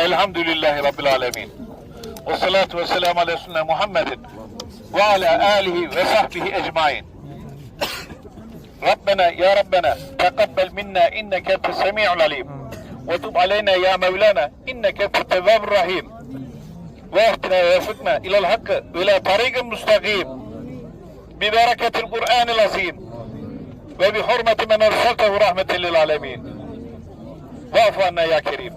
الحمد لله رب العالمين. والصلاة والسلام على سيدنا محمد وعلى آله وصحبه أجمعين. ربنا يا ربنا تقبل منا إنك أنت السميع العليم وتب علينا يا مولانا إنك أنت التواب الرحيم. وأهدنا ووفقنا إلى الحق وإلى طريق مستقيم. ببركة القرآن العظيم وبحرمة من أرسلته رحمة للعالمين. bereketil Kur'anil azim. Ve bi hurmeti men ersaltehu rahmeten lil alemin. واعف عنا يا كريم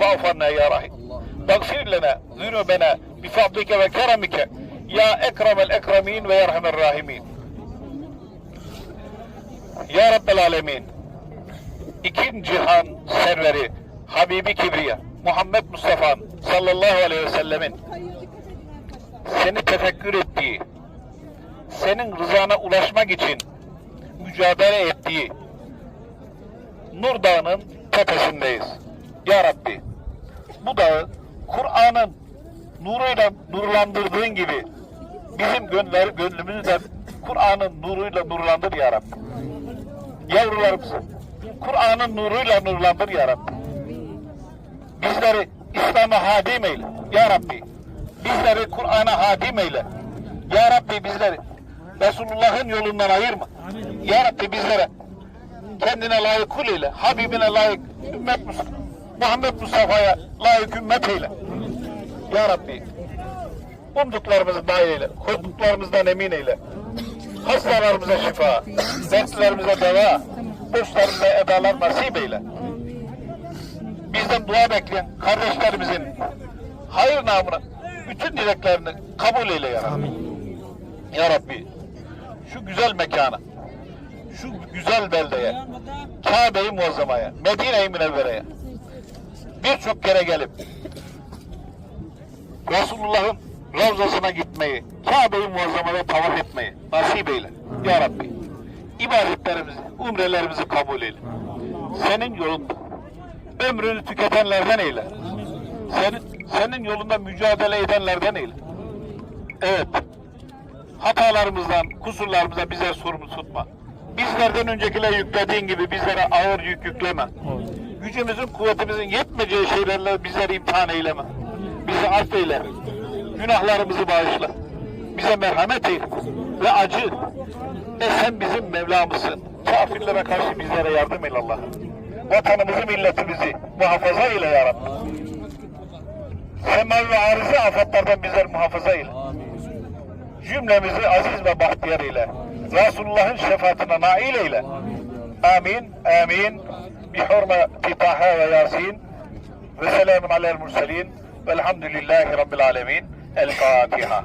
واعف عنا يا رحيم واغفر لنا ذنوبنا بفضلك وكرمك يا اكرم الاكرمين ويا ارحم الراحمين Ya Rabbel Alemin İkin cihan serveri Habibi Kibriya Muhammed Mustafa sallallahu aleyhi ve sellemin seni tefekkür ettiği senin rızana ulaşmak için mücadele ettiği Nur Dağı'nın tepesindeyiz. Ya Rabbi, bu dağı Kur'an'ın nuruyla nurlandırdığın gibi bizim gönler, gönlümüzü de Kur'an'ın nuruyla nurlandır Ya Rabbi. Yavrularımızı Kur'an'ın nuruyla nurlandır Ya Rabbi. Bizleri İslam'a hadim eyle. Ya Rabbi, bizleri Kur'an'a hadim eyle. Ya Rabbi bizleri Resulullah'ın yolundan ayırma. Ya Rabbi bizlere kendine layık kul eyle. Habibine layık ümmet. Muhammed Mustafa'ya layık ümmet eyle. Ya Rabbi umduklarımızı dahil eyle. Korktuklarımızdan emin eyle. Hastalarımıza şifa, dertlerimize deva, borçlarımıza edalar nasip eyle. Bizden dua bekleyen kardeşlerimizin hayır namına bütün dileklerini kabul eyle ya Rabbi. Ya Rabbi şu güzel mekana, şu güzel beldeye, Kabe-i Muazzama'ya, Medine-i Münevvere'ye birçok kere gelip Resulullah'ın Ravzasına gitmeyi, Kabe-i Muazzama'da tavaf etmeyi nasip eyle. Ya Rabbi, ibadetlerimizi, umrelerimizi kabul eyle. Senin yolunda ömrünü tüketenlerden eyle. Senin, senin yolunda mücadele edenlerden eyle. Evet, hatalarımızdan, kusurlarımıza bize sorumlu tutma. Bizlerden öncekiler yüklediğin gibi bizlere ağır yük yükleme. Gücümüzün, kuvvetimizin yetmeyeceği şeylerle bizleri imtihan eyleme. Bizi affeyle. Günahlarımızı bağışla. Bize merhamet eyle. Ve acı. Ve sen bizim Mevlamızsın. Kafirlere karşı bizlere yardım eyle Allah. Vatanımızı, milletimizi muhafaza eyle ya Rabbi. Semavi ve arıza afetlerden bizleri muhafaza eyle cümlemizi aziz ve bahtiyar eyle. Resulullah'ın şefaatine nail eyle. Amin, amin. Bi hurmeti Taha ve Yasin. Ve selamun alel murselin. Velhamdülillahi Rabbil alemin. El Fatiha.